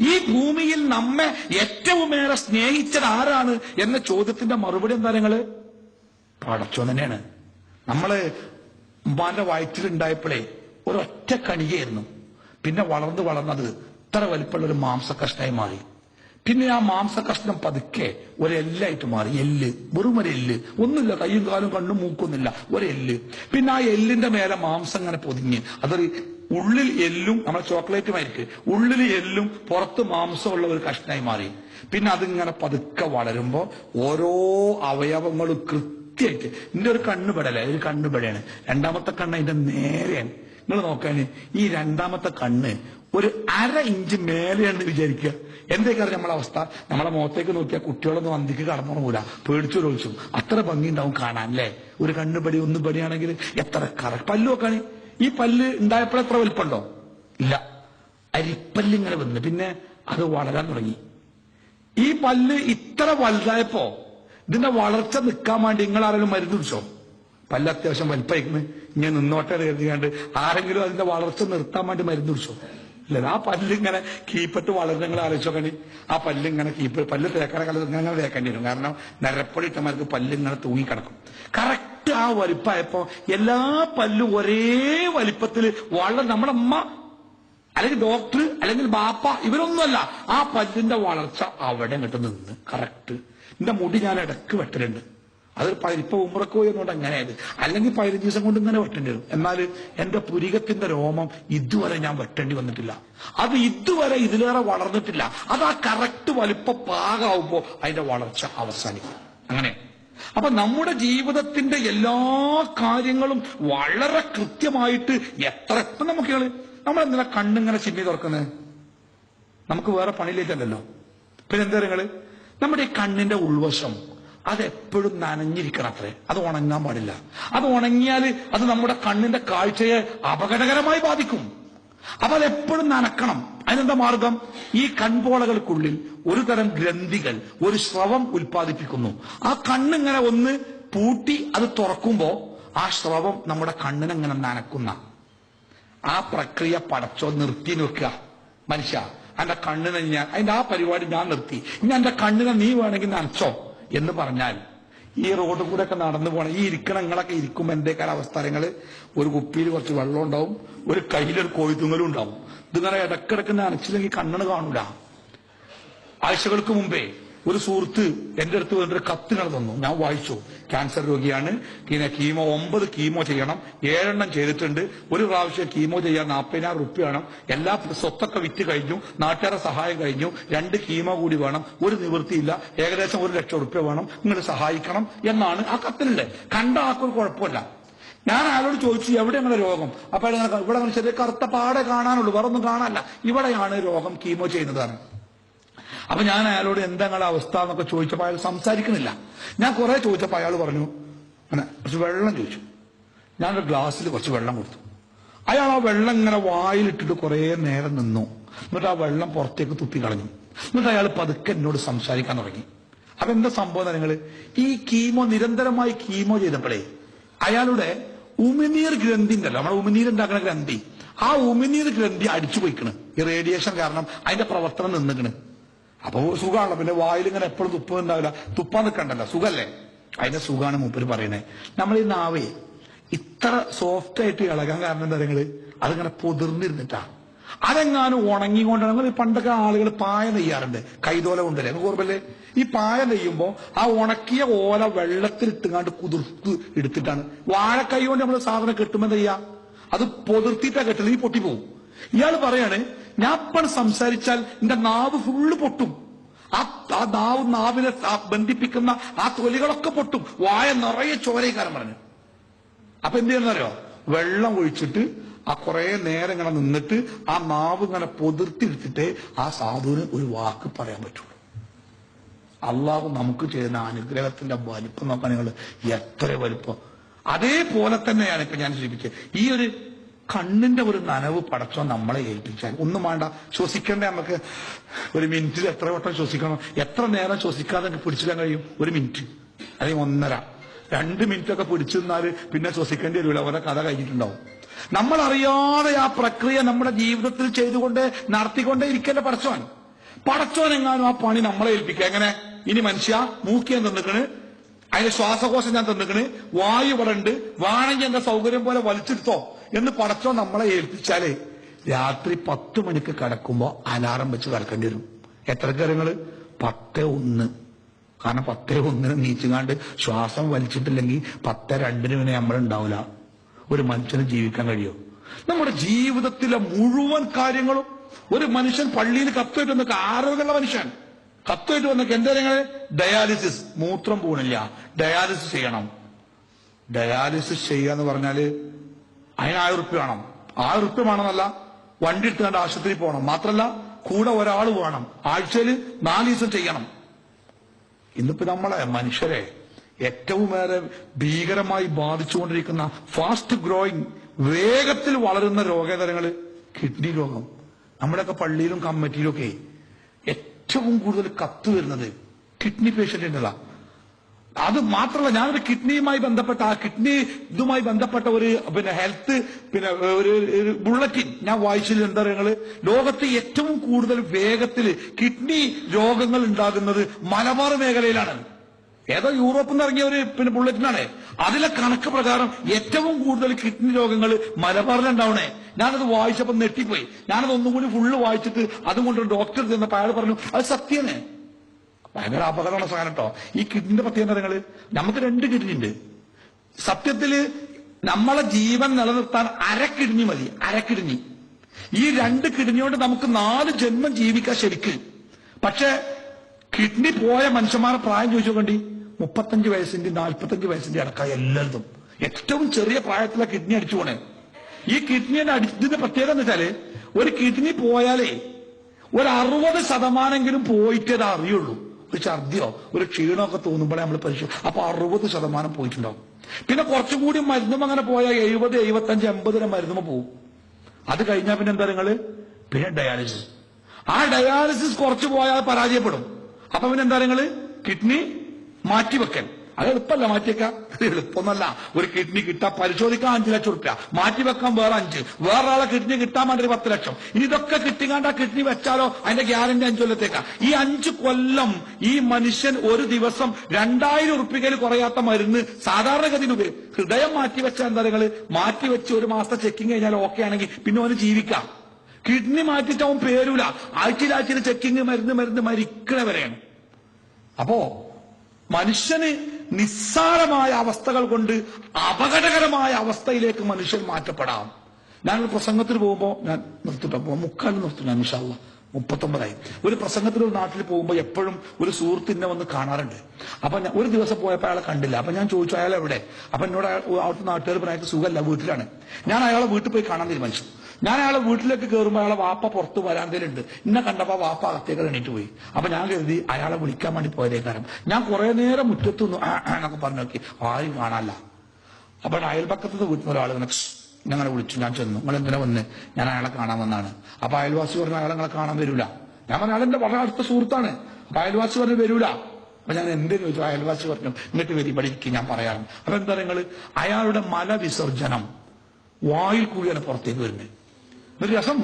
ഈ ഭൂമിയിൽ നമ്മെ ഏറ്റവുമേറെ സ്നേഹിച്ചത് ആരാണ് എന്ന ചോദ്യത്തിന്റെ മറുപടി എന്താ നിങ്ങൾ? പടച്ചോ തന്നെയാണ്. നമ്മൾ ഉമ്മാന്റെ വയറ്റിലുണ്ടായപ്പോഴേ ഒരൊറ്റ കണികയായിരുന്നു. പിന്നെ വളർന്ന് വളർന്നത് ഇത്ര വലിപ്പമുള്ള ഒരു മാംസ കഷ്ണമായി മാറി. പിന്നെ ആ മാംസകഷ്ണം പതുക്കെ ഒരെല്ലായിട്ട് മാറി. എല്ല് വെറും ഒരു എല്ല്. ഒന്നുമില്ല കയ്യും കാലും കണ്ണും മൂക്കൊന്നുമില്ല. ഒരെല്ല് പിന്നെ ആ എല്ലിന്റെ മേലെ മാംസം അങ്ങനെ പൊതിഞ്ഞ് അതൊരു ഉള്ളിൽ എല്ലും നമ്മുടെ ചോക്ലേറ്റുമായിരിക്കും ഉള്ളിൽ എല്ലും പുറത്ത് മാംസമുള്ള ഒരു കഷ്ണമായി മാറി. പിന്നെ അതിങ്ങനെ പതുക്കെ വളരുമ്പോ ഓരോ അവയവങ്ങളും കൃത്യമായിട്ട്. ഇതിന്റെ ഒരു കണ്ണുപടല്ലേ ഒരു കണ്ണുപെടയാണ് രണ്ടാമത്തെ കണ്ണ് അതിന്റെ നേരെയാണ്. നിങ്ങൾ നോക്കാന് ഈ രണ്ടാമത്തെ കണ്ണ് ഒരു അര ഇഞ്ച് മേലെയാണെന്ന് വിചാരിക്കുക. എന്തൊക്കെയാണ് നമ്മളെ അവസ്ഥ? നമ്മളെ മുഖത്തേക്ക് നോക്കിയാൽ കുട്ടികളൊന്നും അന്തിക്ക് കടന്നുറങ്ങൂല ചോദിച്ചു. അത്ര ഭംഗി ഉണ്ടാവും കാണാൻ അല്ലേ? ഒരു കണ്ണുപടി ഒന്നും പടിയാണെങ്കിൽ എത്ര കറ പല്ലു നോക്കാണ് ഈ പല്ല് ഉണ്ടായപ്പോൾ എത്ര വലിപ്പമുണ്ടോ? ഇല്ല. അരിപ്പല്ല് ഇങ്ങനെ വന്ന്. പിന്നെ അത് വളരാൻ തുടങ്ങി. ഈ പല്ല് ഇത്ര വലുതായപ്പോ ഇതിന്റെ വളർച്ച നിൽക്കാൻ വേണ്ടി നിങ്ങൾ ആരെങ്കിലും മരുന്ന് കുടിച്ചോ? പല്ല് അത്യാവശ്യം വലിപ്പയിക്കുന്നു ഇങ്ങനെ നിന്നോട്ടെ കരുതിയാണ്ട് ആരെങ്കിലും അതിന്റെ വളർച്ച നിർത്താൻ വേണ്ടി മരുന്ന് കുടിച്ചോ? ഇല്ല ആ പല്ലിങ്ങനെ കീപ്പിട്ട് വളർന്ന് നിങ്ങൾ ആലോചിച്ചോക്കണി ആ പല്ലിങ്ങനെ കീപ്പ് പല്ല് തേക്കണ കാലത്ത് ഇങ്ങനെ തേക്കേണ്ടി വരും. കാരണം നരപ്പൊടി പല്ലിങ്ങനെ പല്ല് തൂങ്ങി തൂങ്ങിക്കിടക്കും. കറക്റ്റ് ആ വലിപ്പമായപ്പോ എല്ലാ പല്ലും ഒരേ വലിപ്പത്തിൽ വളർ നമ്മുടെ അമ്മ അല്ലെങ്കിൽ ഡോക്ടർ അല്ലെങ്കിൽ ബാപ്പ ഇവരൊന്നുമല്ല. ആ പല്ലിന്റെ വളർച്ച അവിടെ ഇങ്ങോട്ട് നിന്ന്. കറക്റ്റ് എന്റെ മുടി ഞാൻ ഇടയ്ക്ക് വെട്ടലുണ്ട്. അത് ഇപ്പൊ എന്നുകൊണ്ട് അങ്ങനെയത് അല്ലെങ്കിൽ പതിനഞ്ച് ദിവസം കൊണ്ട് ഇങ്ങനെ വെട്ടേണ്ടി വരും. എന്നാൽ എന്റെ പുരികത്തിന്റെ രോമം ഇതുവരെ ഞാൻ വെട്ടേണ്ടി വന്നിട്ടില്ല. അത് ഇതുവരെ ഇതിലേറെ വളർന്നിട്ടില്ല. അത് ആ കറക്റ്റ് വലുപ്പ പാകാവുമ്പോ അതിന്റെ വളർച്ച അവസാനിക്കും. അങ്ങനെ. അപ്പൊ നമ്മുടെ ജീവിതത്തിന്റെ എല്ലാ കാര്യങ്ങളും വളരെ കൃത്യമായിട്ട് എത്ര എത്ര നമുക്ക് നമ്മൾ എന്തിനാ കണ്ണിങ്ങനെ ചിമ്മി തുറക്കുന്നത് നമുക്ക് വേറെ പണിയിലേക്കല്ലല്ലോ. പിന്നെ എന്താ നിങ്ങൾ? നമ്മുടെ ഈ കണ്ണിന്റെ ഉൾവശം അതെപ്പോഴും നനഞ്ഞിരിക്കണം അത്രേ. അത് ഉണങ്ങാൻ പാടില്ല. അത് ഉണങ്ങിയാൽ അത് നമ്മുടെ കണ്ണിന്റെ കാഴ്ചയെ അപകടകരമായി ബാധിക്കും. അപ്പൊ അതെപ്പോഴും നനക്കണം. അതിനെന്താ മാർഗം? ഈ കൺപോളകൾക്കുള്ളിൽ ഒരു തരം ഗ്രന്ഥികൾ ഒരു സ്രവം ഉൽപ്പാദിപ്പിക്കുന്നു. ആ കണ്ണിങ്ങനെ ഒന്ന് പൂട്ടി അത് തുറക്കുമ്പോ ആ സ്രവം നമ്മുടെ കണ്ണിനെങ്ങനെ നനക്കുന്ന. ആ പ്രക്രിയ പടച്ചോ നിർത്തി നിൽക്കുക മനുഷ്യ എന്റെ കണ്ണിനെ ഞാൻ അതിന്റെ ആ പരിപാടി ഞാൻ നിർത്തി. ഇനി എന്റെ കണ്ണിനെ നീ വേണമെങ്കിൽ നനച്ചോ. എന്ന് പറഞ്ഞാൽ ഈ റോഡ് കൂടെ ഒക്കെ നടന്നു പോകണം ഈ ഇരിക്കണങ്ങളൊക്കെ ഇരിക്കുമ്പോൾ ഇരിക്കുമ്പോ എന്തൊക്കെ അവസ്ഥാനങ്ങൾ ഒരു കുപ്പിയിൽ കുറച്ച് വെള്ളം ഉണ്ടാവും ഒരു കയ്യിലൊരു കോഴിത്തുങ്ങലും ഉണ്ടാവും. ഇതിങ്ങനെ ഇടക്കിടക്ക് നനച്ചില്ലെങ്കിൽ കണ്ണിന് കാണൂല. ആഴ്ചകൾക്ക് മുമ്പേ ഒരു സുഹൃത്ത് എന്റെ അടുത്ത് വന്നിട്ട് ഒരു കത്ത് ഇങ്ങനെ തന്നു. ഞാൻ വായിച്ചു. ക്യാൻസർ രോഗിയാണ്. പിന്നെ കീമോ ഒമ്പത് കീമോ ചെയ്യണം. ഏഴെണ്ണം ചെയ്തിട്ടുണ്ട്. ഒരു പ്രാവശ്യം കീമോ ചെയ്യാൻ നാൽപ്പതിനായിരം റുപ്യ വേണം. എല്ലാ സ്വത്തൊക്കെ വിറ്റ് കഴിഞ്ഞു. നാട്ടുകാരെ സഹായം കഴിഞ്ഞു. രണ്ട് കീമോ കൂടി വേണം. ഒരു നിവൃത്തിയില്ല. ഏകദേശം ഒരു ലക്ഷം റുപ്യ വേണം. നിങ്ങൾ സഹായിക്കണം എന്നാണ് ആ കത്തിലുള്ളത്. കണ്ട ആൾക്കൊരു കുഴപ്പമില്ല. ഞാൻ ആരോട് ചോദിച്ചു എവിടെ എവിടെയാണ് രോഗം? അപ്പൊ ഇവിടെ ചെറിയ കറുത്ത പാടെ കാണാനുള്ളൂ. വേറൊന്നും കാണാനല്ല. ഇവിടെയാണ് രോഗം കീമോ ചെയ്യുന്നതാണ്. അപ്പൊ ഞാൻ അയാളോട് എന്താ നിങ്ങളുടെ അവസ്ഥ എന്നൊക്കെ ചോദിച്ചപ്പോ അയാൾ സംസാരിക്കുന്നില്ല. ഞാൻ കുറെ ചോദിച്ചപ്പോ അയാൾ പറഞ്ഞു അങ്ങനെ കുറച്ച് വെള്ളം ചോദിച്ചു. ഞാനൊരു ഗ്ലാസ്സിൽ കുറച്ച് വെള്ളം കൊടുത്തു. അയാൾ ആ വെള്ളം ഇങ്ങനെ വായിലിട്ടിട്ട് കുറെ നേരം നിന്നു. എന്നിട്ട് ആ വെള്ളം പുറത്തേക്ക് തുപ്പി കളഞ്ഞു. എന്നിട്ട് അയാൾ പതുക്കെ എന്നോട് സംസാരിക്കാൻ തുടങ്ങി. അപ്പൊ എന്താ സംഭവം നിങ്ങൾ ഈ കീമോ നിരന്തരമായി കീമോ ചെയ്തപ്പോഴേ അയാളുടെ ഉമിനീർ ഗ്രന്ഥി ഉണ്ടല്ലോ നമ്മുടെ ഉമിനീർ ഉണ്ടാക്കുന്ന ഗ്രന്ഥി. ആ ഉമിനീർ ഗ്രന്ഥി അടിച്ചു പോയിക്കണ് ഈ റേഡിയേഷൻ കാരണം അതിന്റെ പ്രവർത്തനം നിന്നിക്കണ്. അപ്പൊ സുഖമാണല്ലോ പിന്നെ വായിൽ ഇങ്ങനെ എപ്പോഴും തുപ്പ് ഉണ്ടാവില്ല. തുപ്പാൻ നിൽക്കണ്ടല്ലോ സുഖല്ലേ? അതിന്റെ സുഖമാണ് മൂപ്പര് പറയണേ. നമ്മൾ ഈ നാവേ ഇത്ര സോഫ്റ്റ് ആയിട്ട് ഇളകാൻ കാരണം എന്താ നിങ്ങൾ? അതിങ്ങനെ പൊതിർന്നിരുന്നിട്ടാ. അതെങ്ങാനും ഉണങ്ങിക്കൊണ്ടാണ് പണ്ടൊക്കെ ആളുകൾ പായ നെയ്യാറുണ്ട്. കൈതോല കൊണ്ടല്ലേ ഓർമ്മല്ലേ ഈ പായ നെയ്യുമ്പോ ആ ഉണക്കിയ ഓല വെള്ളത്തിൽ വെള്ളത്തിലിട്ടുങ്ങാണ്ട് കുതിർത്ത് എടുത്തിട്ടാണ്. വാഴക്കൈ കൊണ്ട് നമ്മൾ സാധനം കെട്ടുമ്പോ എന്താ അത് പൊതിർത്തിട്ടാ കെട്ടുന്നത് ഈ പൊട്ടിപ്പോവും. ഇയാൾ പറയാണ് ഞാൻ ഇപ്പം സംസാരിച്ചാൽ എന്റെ നാവ് ഫുള്ള് പൊട്ടും. ആ ആ നാവ് നാവിനെ ബന്ധിപ്പിക്കുന്ന ആ തൊലികളൊക്കെ പൊട്ടും. വായ നിറയെ ചോരയിക്കാരൻ പറഞ്ഞു. അപ്പൊ എന്ത് ചെയ്യുന്നറിയോ? വെള്ളം ഒഴിച്ചിട്ട് ആ കുറെ നേരം ഇങ്ങനെ നിന്നിട്ട് ആ നാവ് ഇങ്ങനെ പൊതിർത്തിയെടുത്തിട്ടേ ആ സാധുവിന് ഒരു വാക്ക് പറയാൻ പറ്റുള്ളൂ. അള്ളാഹു നമുക്ക് ചെയ്യുന്ന അനുഗ്രഹത്തിന്റെ വലിപ്പം നോക്കാൻ നിങ്ങൾ എത്ര വലിപ്പം. അതേപോലെ തന്നെയാണ് ഇപ്പൊ ഞാൻ സൂചിപ്പിച്ചത്. ഈ ഒരു കണ്ണിന്റെ ഒരു നനവ് പടച്ചോ നമ്മളെ ഏൽപ്പിച്ചാൽ. ഒന്നും വേണ്ട. ശ്വസിക്കേണ്ട നമുക്ക്? ഒരു മിനിറ്റിൽ എത്ര വട്ടം ശ്വസിക്കണം? എത്ര നേരം ശ്വസിക്കാതെ പിടിച്ചിടാൻ കഴിയും? ഒരു മിനിറ്റ്. അല്ലെങ്കിൽ ഒന്നര. രണ്ട് മിനിറ്റ് ഒക്കെ പിടിച്ചു നിന്നാൽ പിന്നെ ശ്വസിക്കേണ്ടി വരില്ല അവരെ കഥ കഴിഞ്ഞിട്ടുണ്ടാവും. നമ്മൾ അറിയാതെ ആ പ്രക്രിയ നമ്മുടെ ജീവിതത്തിൽ ചെയ്തുകൊണ്ട് നടത്തിക്കൊണ്ടേ ഇരിക്കല്ലേ പടച്ചോൻ? എങ്ങാനും ആ പണി നമ്മളെ ഏൽപ്പിക്കുക. എങ്ങനെ? ഇനി മനുഷ്യ മൂക്കിയാൻ തന്നിക്കണ്. അതിന്റെ ശ്വാസകോശം ഞാൻ തന്നിക്കണ്. വായു ഇവിടെ വാണെങ്കിൽ എന്റെ സൗകര്യം പോലെ വലിച്ചെടുത്തോ. എന്ന് പടച്ചോ നമ്മളെ ഏൽപ്പിച്ചാലേ രാത്രി പത്ത് മണിക്ക് കിടക്കുമ്പോ അലാറം വെച്ച് കിടക്കേണ്ടി വരും. എത്ര കാര്യങ്ങൾ പത്ത് ഒന്ന്. കാരണം പത്തേ ഒന്നിന് നീച്ചുകാണ്ട് ശ്വാസം വലിച്ചിട്ടില്ലെങ്കിൽ പത്ത് രണ്ടിന് പിന്നെ നമ്മളുണ്ടാവില്ല ഒരു മനുഷ്യന് ജീവിക്കാൻ കഴിയോ? നമ്മുടെ ജീവിതത്തിലെ മുഴുവൻ കാര്യങ്ങളും ഒരു മനുഷ്യൻ പള്ളിയിൽ കത്തുമായിട്ട് വന്നൊക്കെ ആരോഗ്യമുള്ള മനുഷ്യൻ. കത്തുമായിട്ട് വന്നൊക്കെ എന്താ ഡയാലിസിസ്. മൂത്രം പോണില്ല. ഡയാലിസിസ് ചെയ്യണം. ഡയാലിസിസ് ചെയ്യുക എന്ന് പറഞ്ഞാൽ അതിന് ആയിരം ഉറുപ്പ്യ വേണം. ആയിരം ഉറുപ്പ്യ വേണമെന്നല്ല വണ്ടി എടുത്തുകൊണ്ട് ആശുപത്രിയിൽ പോകണം. മാത്രല്ല കൂടെ ഒരാൾ വേണം ആഴ്ചയിൽ നാല് ദിവസം ചെയ്യണം. ഇന്നിപ്പോ നമ്മളെ മനുഷ്യരെ ഏറ്റവും ഏറെ ഭീകരമായി ബാധിച്ചുകൊണ്ടിരിക്കുന്ന ഫാസ്റ്റ് ഗ്രോയിങ് വേഗത്തിൽ വളരുന്ന രോഗതരങ്ങൾ കിഡ്നി രോഗം. നമ്മുടെയൊക്കെ പള്ളിയിലും കമ്മിറ്റിയിലും ഒക്കെ ഏറ്റവും കൂടുതൽ കത്ത് വരുന്നത് കിഡ്നി പേഷ്യന്റിന്റെതാ അത് മാത്രമല്ല ഞാനൊരു കിഡ്നിയുമായി ബന്ധപ്പെട്ട ആ കിഡ്നി ഇതുമായി ബന്ധപ്പെട്ട ഒരു പിന്നെ ഹെൽത്ത് പിന്നെ ഒരു ബുള്ളറ്റിൻ ഞാൻ വായിച്ചതിൽ എന്താ പറയുക ലോകത്ത് ഏറ്റവും കൂടുതൽ വേഗത്തിൽ കിഡ്നി രോഗങ്ങൾ ഉണ്ടാകുന്നത് മലബാർ മേഖലയിലാണ്. ഏതോ യൂറോപ്പിൽ നിന്ന് ഇറങ്ങിയ ഒരു പിന്നെ ബുള്ളറ്റിനാണ് അതിലെ കണക്ക് പ്രകാരം ഏറ്റവും കൂടുതൽ കിഡ്നി രോഗങ്ങൾ മലബാറിലുണ്ടാവണേ ഞാനത് വായിച്ചപ്പോൾ നെട്ടിപ്പോയി ഞാനത് ഒന്നും കൂടി ഫുള്ള് വായിച്ചിട്ട് അതും കൊണ്ട് ഡോക്ടർ ചെന്നപ്പോൾ അയാൾ പറഞ്ഞു അത് സത്യമാണ് ഭയങ്കര അപകടമുള്ള സാധനം കേട്ടോ. ഈ കിഡ്നിന്റെ പ്രത്യേകത നിങ്ങൾ നമുക്ക് രണ്ട് കിഡ്നി ഉണ്ട് സത്യത്തിൽ നമ്മളെ ജീവൻ നിലനിർത്താൻ അര കിഡ്നി മതി അര കിഡ്നി. ഈ രണ്ട് കിഡ്നിയോട് നമുക്ക് നാല് ജന്മം ജീവിക്കാൻ ശരിക്ക്. പക്ഷെ കിഡ്നി പോയ മനുഷ്യന്മാരെ പ്രായം ചോദിച്ചു കണ്ടി? മുപ്പത്തഞ്ച് വയസ്സിന്റെ നാൽപ്പത്തഞ്ച് വയസ്സിന്റെ അടക്കം എല്ലായിടത്തും. ഏറ്റവും ചെറിയ പ്രായത്തിലെ കിഡ്നി അടിച്ചു പോണേ. ഈ കിഡ്നിയുടെ അടിച്ചതിന്റെ പ്രത്യേകത എന്ന് വെച്ചാൽ ഒരു കിഡ്നി പോയാലേ ഒരു അറുപത് ശതമാനെങ്കിലും പോയിട്ടേ അറിയുള്ളൂ ഒരു ഛർദിയോ ഒരു ക്ഷീണോ ഒക്കെ തോന്നുമ്പോഴേ നമ്മൾ പരിശോ അപ്പൊ അറുപത് ശതമാനം പോയിട്ടുണ്ടാവും. പിന്നെ കുറച്ചും കൂടി മരുന്നും അങ്ങനെ പോയാൽ എഴുപത് എഴുപത്തഞ്ച് എൺപതിന് വരെ മരുന്നുമ പോവും. അത് കഴിഞ്ഞാൽ പിന്നെ എന്താ നിങ്ങൾ? പിന്നെ ഡയാലിസിസ് ആ ഡയാലിസിസ് കുറച്ച് പോയാൽ പരാജയപ്പെടും. അപ്പൊ പിന്നെ എന്താ നിങ്ങൾ? കിഡ്നി മാറ്റിവെക്കൽ. അത് എളുപ്പമല്ല മാറ്റിയേക്കാം എളുപ്പമൊന്നല്ല ഒരു കിഡ്നി കിട്ടാൻ പരിശോധിക്കാൻ അഞ്ചു ലക്ഷം റുപ്യ മാറ്റിവെക്കാൻ വേറെ അഞ്ച്. വേറൊരാളെ കിഡ്നി കിട്ടാൻ വേണ്ടി പത്ത് ലക്ഷം. ഇനി ഇതൊക്കെ കിട്ടിക്കാണ്ട് കിഡ്നി വെച്ചാലോ അതിന്റെ ഗ്യാരണ്ടി അഞ്ചു കൊല്ലത്തേക്കാ. ഈ അഞ്ച് കൊല്ലം ഈ മനുഷ്യൻ ഒരു ദിവസം രണ്ടായിരം ഉറുപ്പികയിൽ കുറയാത്ത മരുന്ന് സാധാരണഗതിയിൽ ഉപയോഗം ഹൃദയം മാറ്റിവെച്ച എന്താ നിങ്ങൾ? മാറ്റിവെച്ച് ഒരു മാസത്തെ ചെക്കിങ് കഴിഞ്ഞാൽ ഓക്കെ ആണെങ്കിൽ പിന്നെ അവന് ജീവിക്കാം. കിഡ്നി മാറ്റിട്ട് അവൻ പേരൂല. ആഴ്ചയിലാഴ്ചയിൽ ചെക്കിങ് മരുന്ന് മരുന്ന് മരിക്കണവരെയാണ്. അപ്പോ മനുഷ്യന് നിസ്സാരമായ അവസ്ഥകൾ കൊണ്ട് അപകടകരമായ അവസ്ഥയിലേക്ക് മനുഷ്യൻ മാറ്റപ്പെടാം. ഞാനൊരു പ്രസംഗത്തിന് പോകുമ്പോൾ ഞാൻ നിർത്തിട്ടോ? മുക്കാൽ നിർത്തുന്നു നിഷാള്ള മുപ്പത്തൊമ്പതായി. ഒരു പ്രസംഗത്തിന് ഒരു നാട്ടിൽ പോകുമ്പോൾ എപ്പോഴും ഒരു സുഹൃത്തിനെ വന്ന് കാണാറുണ്ട്. അപ്പൊ ഒരു ദിവസം പോയപ്പോൾ അയാളെ കണ്ടില്ല. അപ്പൊ ഞാൻ ചോദിച്ചു അയാൾ എവിടെ? അപ്പൊ എന്നോട് അവിടുത്തെ നാട്ടുകാർ പറയാൻ സുഖമല്ല വീട്ടിലാണ്. ഞാൻ അയാളെ വീട്ടിൽ പോയി കാണാൻ തീരുമാനിച്ചു. ഞാൻ അയാളെ വീട്ടിലേക്ക് കയറുമ്പോൾ അയാളെ വാപ്പ പുറത്ത് വരാന്തയിലുണ്ട് ഇന്നെ കണ്ടപ്പോ വാപ്പ അകത്തേക്ക് എണീറ്റ് പോയി. അപ്പൊ ഞാൻ കരുതി അയാളെ വിളിക്കാൻ വേണ്ടി പോയതേക്കാരം ഞാൻ കുറെ നേരം മുറ്റത്തു എന്നൊക്കെ പറഞ്ഞു നോക്കി. ആരും കാണാല്ല അപ്പൊ അയൽപക്കത്ത് വീട്ടിൽ ഒരാൾ ഇങ്ങനെ ഞങ്ങളെ വിളിച്ചു. ഞാൻ ചെന്നു. നിങ്ങൾ എന്തിനാ വന്ന്? ഞാൻ അയാളെ കാണാൻ വന്നാണ്. അപ്പൊ അയൽവാസി പറഞ്ഞു അയാളെ നിങ്ങളെ കാണാൻ വരൂല. ഞാൻ പറഞ്ഞു അയാളെന്റെ വളരെ അടുത്ത സുഹൃത്താണ്. അപ്പൊ അയൽവാസി പറഞ്ഞു വരൂല. അപ്പൊ ഞാൻ എന്ത് ചോദിച്ചു? അയൽവാസി പറഞ്ഞു ഇങ്ങോട്ട് വരി ഇവിടെ ഞാൻ പറയാറുണ്ട്. അപ്പൊ എന്താ നിങ്ങൾ? അയാളുടെ മലവിസർജനം വായിൽ കൂടിയാണ് പുറത്തേക്ക് വരുന്നത്. ഒരു രസം.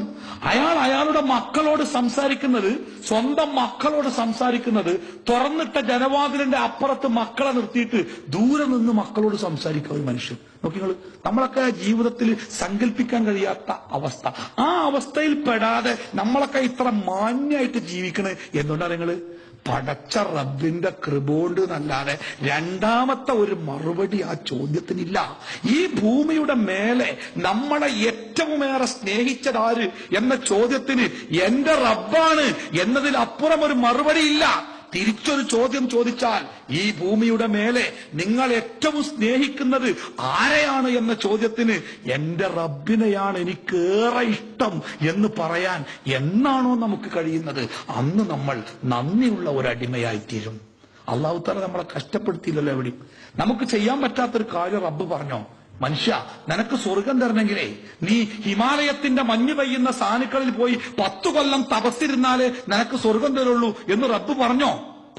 അയാൾ അയാളുടെ മക്കളോട് സംസാരിക്കുന്നത് സ്വന്തം മക്കളോട് സംസാരിക്കുന്നത് തുറന്നിട്ട ജനവാതിലിന്റെ അപ്പുറത്ത് മക്കളെ നിർത്തിയിട്ട് ദൂരെ നിന്ന് മക്കളോട് സംസാരിക്കുക ഒരു മനുഷ്യൻ. നോക്കിങ്ങൾ നമ്മളൊക്കെ ജീവിതത്തിൽ സങ്കല്പിക്കാൻ കഴിയാത്ത അവസ്ഥ. ആ അവസ്ഥയിൽ പെടാതെ നമ്മളൊക്കെ ഇത്ര മാന്യായിട്ട് ജീവിക്കണേ. എന്തുകൊണ്ടാണ് നിങ്ങൾ? പടച്ച റബ്ബിന്റെ കൃപോണ്ട് എന്നല്ലാതെ രണ്ടാമത്തെ ഒരു മറുപടി ആ ചോദ്യത്തിനില്ല. ഈ ഭൂമിയുടെ മേലെ നമ്മളെ ഏറ്റവുമേറെ സ്നേഹിച്ചതാര് എന്ന ചോദ്യത്തിന് എന്റെ റബ്ബാണ് എന്നതിൽ അപ്പുറം ഒരു മറുപടി ഇല്ല. തിരിച്ചൊരു ചോദ്യം ചോദിച്ചാൽ ഈ ഭൂമിയുടെ മേലെ നിങ്ങൾ ഏറ്റവും സ്നേഹിക്കുന്നത് ആരെയാണ് എന്ന ചോദ്യത്തിന് എന്റെ റബ്ബിനെയാണ് എനിക്ക് ഏറെ ഇഷ്ടം എന്ന് പറയാൻ എന്നാണോ നമുക്ക് കഴിയുന്നത്? അന്ന് നമ്മൾ നന്ദിയുള്ള ഒരു അടിമയായിത്തീരും അള്ളാഹു താല നമ്മളെ കഷ്ടപ്പെടുത്തിയില്ലല്ലോ എവിടെയും. നമുക്ക് ചെയ്യാൻ പറ്റാത്തൊരു കാര്യം റബ്ബ് പറഞ്ഞോ? മനുഷ്യ നിനക്ക് സ്വർഗം തരണമെങ്കിലേ നീ ഹിമാലയത്തിന്റെ മഞ്ഞ് പെയ്യുന്ന സാനുക്കളിൽ പോയി പത്തു കൊല്ലം തപസ്സിരുന്നാലേ നിനക്ക് സ്വർഗം തരുള്ളൂ എന്ന് റബ്ബ് പറഞ്ഞോ?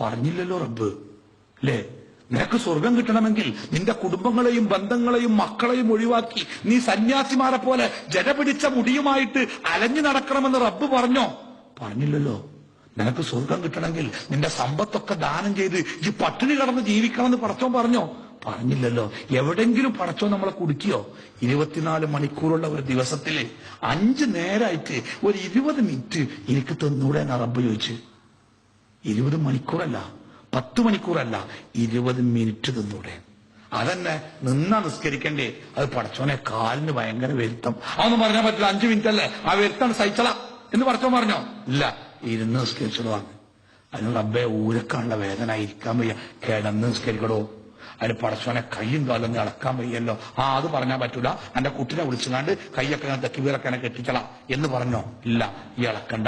പറഞ്ഞില്ലല്ലോ റബ്ബ്. അല്ലേ നിനക്ക് സ്വർഗം കിട്ടണമെങ്കിൽ നിന്റെ കുടുംബങ്ങളെയും ബന്ധങ്ങളെയും മക്കളെയും ഒഴിവാക്കി നീ സന്യാസിമാരെ പോലെ ജനപിടിച്ച മുടിയുമായിട്ട് അലഞ്ഞു നടക്കണമെന്ന് റബ്ബ് പറഞ്ഞോ? പറഞ്ഞില്ലല്ലോ. നിനക്ക് സ്വർഗം കിട്ടണമെങ്കിൽ നിന്റെ സമ്പത്തൊക്കെ ദാനം ചെയ്ത് ഈ പട്ടിണി കടന്ന് ജീവിക്കണമെന്ന് പടച്ചോൻ പറഞ്ഞോ? പറഞ്ഞില്ലല്ലോ. എവിടെങ്കിലും പടച്ചോ നമ്മളെ കുടുക്കിയോ? ഇരുപത്തിനാല് മണിക്കൂറുള്ള ഒരു ദിവസത്തിൽ അഞ്ച് നേരമായിട്ട് ഒരു ഇരുപത് മിനിറ്റ് എനിക്ക് തന്നൂടെ റബ്ബ് ചോദിച്ചു. ഇരുപത് മണിക്കൂറല്ല പത്ത് മണിക്കൂറല്ല ഇരുപത് മിനിറ്റ് തന്നൂടെ. അതന്നെ നിന്നാ നിസ്കരിക്കണ്ടേ. അത് പടച്ചോനെ കാലിന് ഭയങ്കര വരുത്തം. അതൊന്നും പറഞ്ഞാൽ പറ്റില്ല അഞ്ചു മിനിറ്റ് അല്ലേ ആ വരുത്താണ് സഹിച്ചള. എന്ന് പടച്ചോൻ പറഞ്ഞോ? ഇല്ല ഇരുന്ന് നിസ്കരിച്ചതാണ് അതിന് റബ്ബെ ഊരക്കാനുള്ള വേദന ഇരിക്കാൻ വയ്യ. കിടന്ന് നിസ്കരിക്കടോ. അതിന് പടച്ചോനെ കയ്യും കാലും ഇളക്കാൻ വയ്യല്ലോ. ആ അത് പറഞ്ഞാൽ പറ്റൂല. എന്റെ കുട്ടിനെ വിളിച്ചുകാണ്ട് ഞാൻ തെക്കിവീറൊക്കെ എന്നെ കെട്ടിച്ചള എന്ന് പറഞ്ഞോ? ഇല്ല ഈ ഇളക്കണ്ട.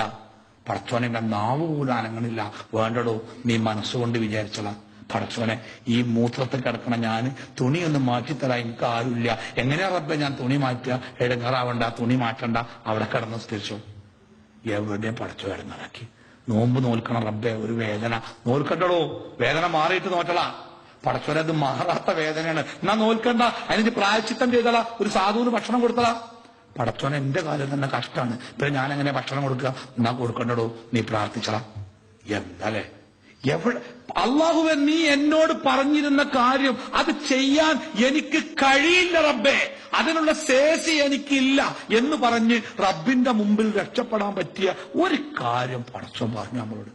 പടച്ചോനെ എന്റെ നാവ് പോലും അനങ്ങണില്ല. വേണ്ടടോ നീ മനസ്സുകൊണ്ട് വിചാരിച്ചള. പടച്ചോനെ ഈ മൂത്രത്തിൽ കിടക്കണ ഞാൻ തുണിയൊന്നും മാറ്റിത്തരാ എനിക്ക് ആരുമില്ല. എങ്ങനെയാ റബ്ബെ ഞാൻ തുണി മാറ്റുക? ഇടങ്ങാറാവണ്ട തുണി മാറ്റണ്ട. അവിടെ കിടന്ന് സ്ഥിരിച്ചു. എവിടെ പടച്ചോ കിടന്നിറക്കി നോമ്പ് നോൽക്കണം റബ്ബെ ഒരു വേദന. നോൽക്കണ്ടടോ? വേദന മാറിയിട്ട് നോറ്റളാ. പടച്ചോനെ അത് മാറാത്ത വേദനയാണ്. എന്നാ നോൽക്കണ്ട. അതിന് പ്രായച്ചിത്തം ചെയ്തളാ ഒരു സാധുവിന് ഭക്ഷണം കൊടുത്തളാ പടച്ചോൻ എന്റെ കാലം തന്നെ കഷ്ടമാണ്. പിന്നെ ഞാൻ എങ്ങനെ ഭക്ഷണം കൊടുക്കുക? എന്നാ കൊടുക്കണ്ടടോ. നീ പ്രാർത്ഥിച്ചളാ എന്താലേ? എവിടെ? അള്ളാഹുവൻ നീ എന്നോട് പറഞ്ഞിരുന്ന കാര്യം അത് ചെയ്യാൻ എനിക്ക് കഴിയില്ല റബ്ബേ. അതിനുള്ള ശേഷി എനിക്കില്ല എന്ന് പറഞ്ഞ് റബ്ബിന്റെ മുമ്പിൽ രക്ഷപ്പെടാൻ പറ്റിയ ഒരു കാര്യം പടച്ചോൻ പറഞ്ഞു നമ്മളോട്.